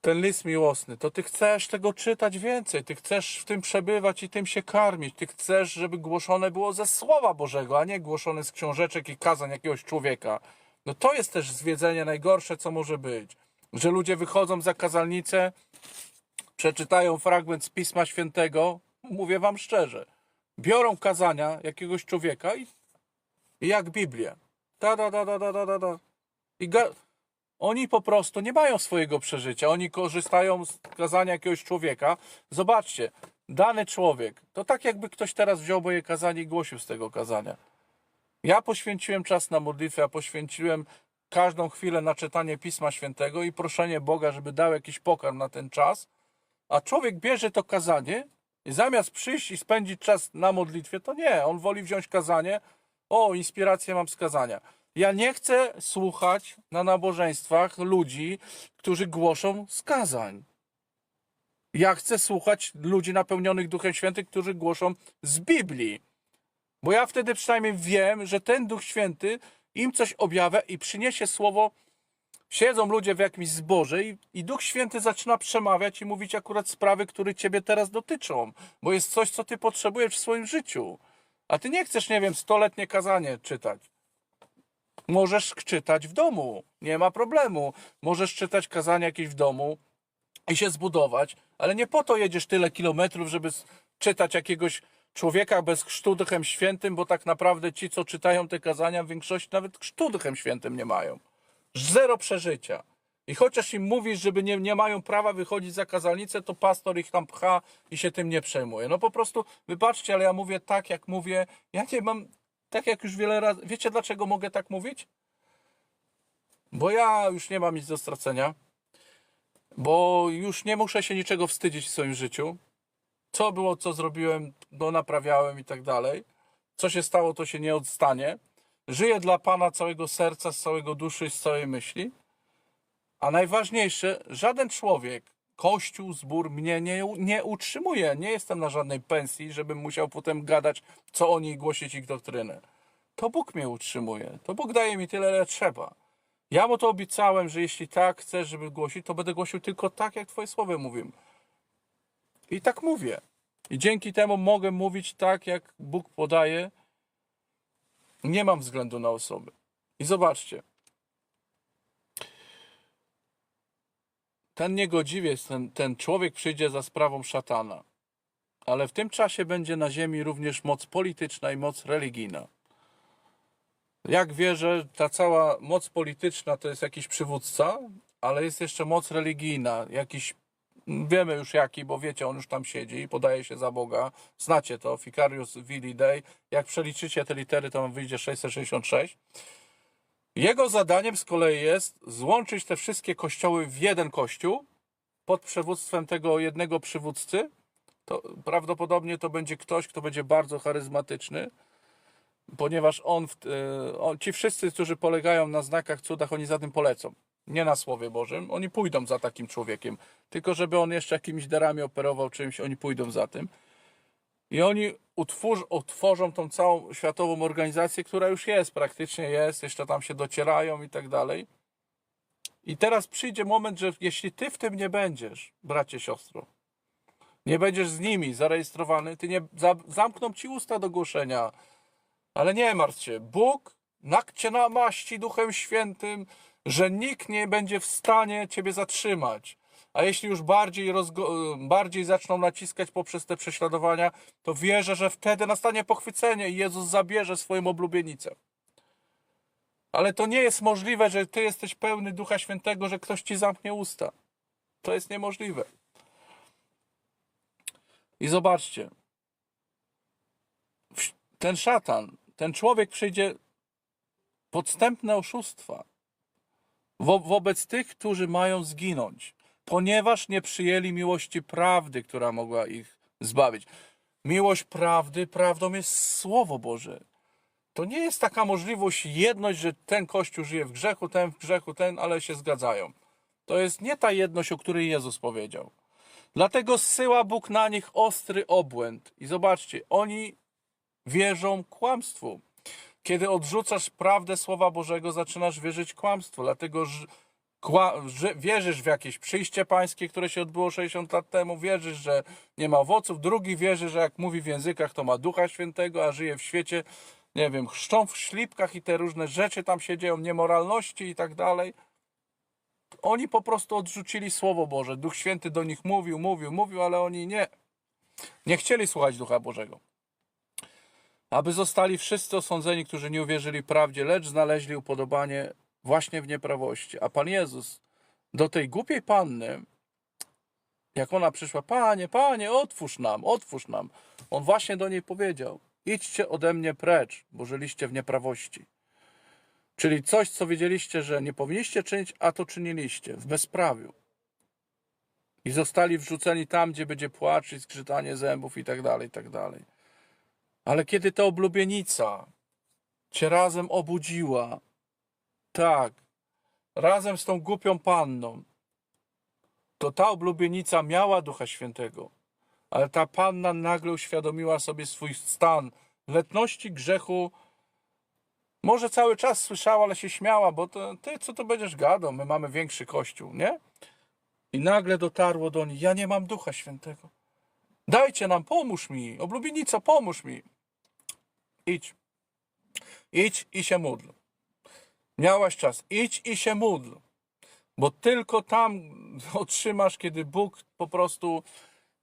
ten list miłosny, to ty chcesz tego czytać więcej, ty chcesz w tym przebywać i tym się karmić, ty chcesz, żeby głoszone było ze Słowa Bożego, a nie głoszone z książeczek i kazań jakiegoś człowieka. No to jest też zwiedzenie najgorsze, co może być. Że ludzie wychodzą za kazalnicę, przeczytają fragment z Pisma Świętego, mówię wam szczerze, biorą kazania jakiegoś człowieka i, i jak Biblię. Da, da, da, da, da, da, da. I ga, oni po prostu nie mają swojego przeżycia. Oni korzystają z kazania jakiegoś człowieka. Zobaczcie, dany człowiek, to tak jakby ktoś teraz wziął moje kazanie i głosił z tego kazania. Ja poświęciłem czas na modlitwę, ja poświęciłem każdą chwilę na czytanie Pisma Świętego i proszenie Boga, żeby dał jakiś pokarm na ten czas. A człowiek bierze to kazanie i zamiast przyjść i spędzić czas na modlitwie, to nie. On woli wziąć kazanie. O, inspirację mam z kazania. Ja nie chcę słuchać na nabożeństwach ludzi, którzy głoszą z kazań. Ja chcę słuchać ludzi napełnionych Duchem Świętym, którzy głoszą z Biblii. Bo ja wtedy przynajmniej wiem, że ten Duch Święty im coś objawia i przyniesie słowo. Siedzą ludzie w jakimś zborze i, i Duch Święty zaczyna przemawiać i mówić akurat sprawy, które ciebie teraz dotyczą, bo jest coś, co ty potrzebujesz w swoim życiu. A ty nie chcesz, nie wiem, stoletnie kazanie czytać. Możesz czytać w domu, nie ma problemu. Możesz czytać kazania jakieś w domu i się zbudować, ale nie po to jedziesz tyle kilometrów, żeby czytać jakiegoś człowieka bez chrztu Duchem Świętym, bo tak naprawdę ci, co czytają te kazania, w większości nawet chrztu Duchem Świętym nie mają. Zero przeżycia. I chociaż im mówisz, żeby nie, nie mają prawa wychodzić za kazalnicę, to pastor ich tam pcha i się tym nie przejmuje. No po prostu, wybaczcie, ale ja mówię tak, jak mówię. Ja nie mam, tak jak już wiele razy. Wiecie, dlaczego mogę tak mówić? Bo ja już nie mam nic do stracenia. Bo już nie muszę się niczego wstydzić w swoim życiu. Co było, co zrobiłem, bo naprawiałem i tak dalej. Co się stało, to się nie odstanie. Żyję dla Pana całego serca, z całego duszy i z całej myśli. A najważniejsze, żaden człowiek, kościół, zbór mnie nie, nie utrzymuje. Nie jestem na żadnej pensji, żebym musiał potem gadać, co oni głosić ich doktrynę. To Bóg mnie utrzymuje. To Bóg daje mi tyle, ile trzeba. Ja mu to obiecałem, że jeśli tak chcesz, żeby głosić, to będę głosił tylko tak, jak Twoje słowo mówią. I tak mówię. I dzięki temu mogę mówić tak, jak Bóg podaje. Nie mam względu na osoby. I zobaczcie. Ten niegodziwiec, ten, ten człowiek przyjdzie za sprawą szatana. Ale w tym czasie będzie na ziemi również moc polityczna i moc religijna. Jak wierzę, ta cała moc polityczna to jest jakiś przywódca, ale jest jeszcze moc religijna, jakiś, wiemy już jaki, bo wiecie, on już tam siedzi i podaje się za Boga. Znacie to, Ficarius Vili Dei. Jak przeliczycie te litery, to wam wyjdzie 666. Jego zadaniem z kolei jest złączyć te wszystkie kościoły w jeden kościół pod przywództwem tego jednego przywódcy. To prawdopodobnie to będzie ktoś, kto będzie bardzo charyzmatyczny, ponieważ on, e, on, ci wszyscy, którzy polegają na znakach, cudach, oni za tym polecą. Nie na Słowie Bożym, oni pójdą za takim człowiekiem. Tylko żeby on jeszcze jakimiś darami operował czymś, oni pójdą za tym. I oni utworzą tą całą światową organizację, która już jest, praktycznie jest, jeszcze tam się docierają i tak dalej. I teraz przyjdzie moment, że jeśli ty w tym nie będziesz, bracie, siostro, nie będziesz z nimi zarejestrowany, ty nie za, zamkną ci usta do głoszenia. Ale nie martw się, Bóg nak cię namaści Duchem Świętym, że nikt nie będzie w stanie ciebie zatrzymać. A jeśli już bardziej, rozgo- bardziej zaczną naciskać poprzez te prześladowania, to wierzę, że wtedy nastanie pochwycenie i Jezus zabierze swoją oblubienicę. Ale to nie jest możliwe, że ty jesteś pełny Ducha Świętego, że ktoś ci zamknie usta. To jest niemożliwe. I zobaczcie, ten szatan, ten człowiek przyjdzie podstępne oszustwa wo wobec tych, którzy mają zginąć, ponieważ nie przyjęli miłości prawdy, która mogła ich zbawić. Miłość prawdy, prawdą jest Słowo Boże. To nie jest taka możliwość, jedność, że ten Kościół żyje w grzechu, ten w grzechu, ten, ale się zgadzają. To jest nie ta jedność, o której Jezus powiedział. Dlatego zsyła Bóg na nich ostry obłęd. I zobaczcie, oni wierzą kłamstwu. Kiedy odrzucasz prawdę Słowa Bożego, zaczynasz wierzyć kłamstwu. Dlatego wierzysz w jakieś przyjście pańskie, które się odbyło 60 lat temu, wierzysz, że nie ma owoców, drugi wierzy, że jak mówi w językach, to ma Ducha Świętego, a żyje w świecie, nie wiem, chrzczą w szlipkach i te różne rzeczy tam się dzieją, niemoralności i tak dalej. Oni po prostu odrzucili Słowo Boże. Duch Święty do nich mówił, mówił, mówił, ale oni nie. Nie chcieli słuchać Ducha Bożego. Aby zostali wszyscy osądzeni, którzy nie uwierzyli prawdzie, lecz znaleźli upodobanie właśnie w nieprawości. A Pan Jezus do tej głupiej panny, jak ona przyszła, Panie, Panie, otwórz nam, otwórz nam. On właśnie do niej powiedział, idźcie ode mnie precz, bo żyliście w nieprawości. Czyli coś, co wiedzieliście, że nie powinniście czynić, a to czyniliście w bezprawiu. I zostali wrzuceni tam, gdzie będzie płacz i zgrzytanie zębów i tak dalej, i tak dalej. Ale kiedy ta oblubienica cię razem obudziła, tak, razem z tą głupią panną, to ta oblubienica miała Ducha Świętego, ale ta panna nagle uświadomiła sobie swój stan letności grzechu. Może cały czas słyszała, ale się śmiała, bo to, ty co to będziesz gadał, my mamy większy kościół, nie? I nagle dotarło do niej, ja nie mam Ducha Świętego. Dajcie nam, pomóż mi, oblubienica, pomóż mi. Idź. Idź i się módl. Miałaś czas, idź i się módl. Bo tylko tam otrzymasz, kiedy Bóg po prostu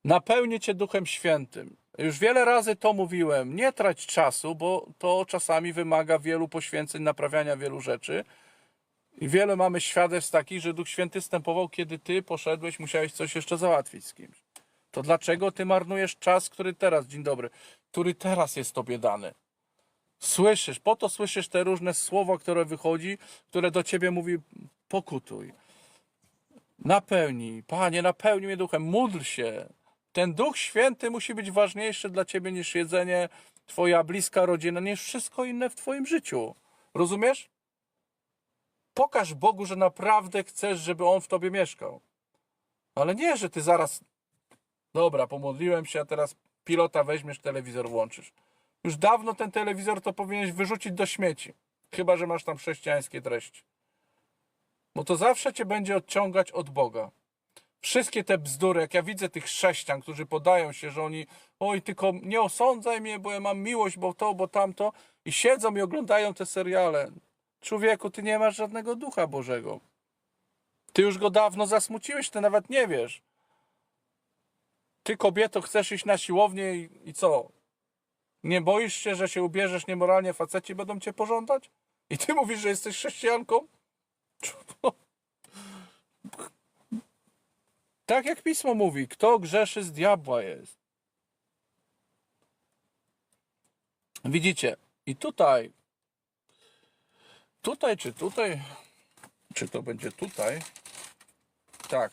napełni cię Duchem Świętym. Już wiele razy to mówiłem. Nie trać czasu, bo to czasami wymaga wielu poświęceń, naprawiania wielu rzeczy. I wiele mamy świadectw takich, że Duch Święty stępował, kiedy ty poszedłeś, musiałeś coś jeszcze załatwić z kimś. To dlaczego ty marnujesz czas, który teraz, dzień dobry, który teraz jest tobie dany? Słyszysz, po to słyszysz te różne słowa, które wychodzi, które do ciebie mówi pokutuj. Napełnij, Panie, napełnij mnie duchem, módl się. Ten Duch Święty musi być ważniejszy dla ciebie niż jedzenie, twoja bliska rodzina, niż wszystko inne w twoim życiu. Rozumiesz? Pokaż Bogu, że naprawdę chcesz, żeby On w tobie mieszkał. Ale nie, że ty zaraz, dobra, pomodliłem się, a teraz pilota weźmiesz, telewizor włączysz. Już dawno ten telewizor to powinieneś wyrzucić do śmieci. Chyba, że masz tam chrześcijańskie treści. Bo to zawsze cię będzie odciągać od Boga. Wszystkie te bzdury, jak ja widzę tych chrześcijan, którzy podają się, że oni, oj, tylko nie osądzaj mnie, bo ja mam miłość, bo to, bo tamto, i siedzą i oglądają te seriale. Człowieku, ty nie masz żadnego ducha Bożego. Ty już go dawno zasmuciłeś, ty nawet nie wiesz. Ty, kobieto, chcesz iść na siłownię i, i co? Nie boisz się, że się ubierzesz niemoralnie, faceci będą cię pożądać? I ty mówisz, że jesteś chrześcijanką? Tak jak pismo mówi, kto grzeszy z diabła jest. Widzicie, i tutaj, tutaj czy tutaj, czy to będzie tutaj? Tak,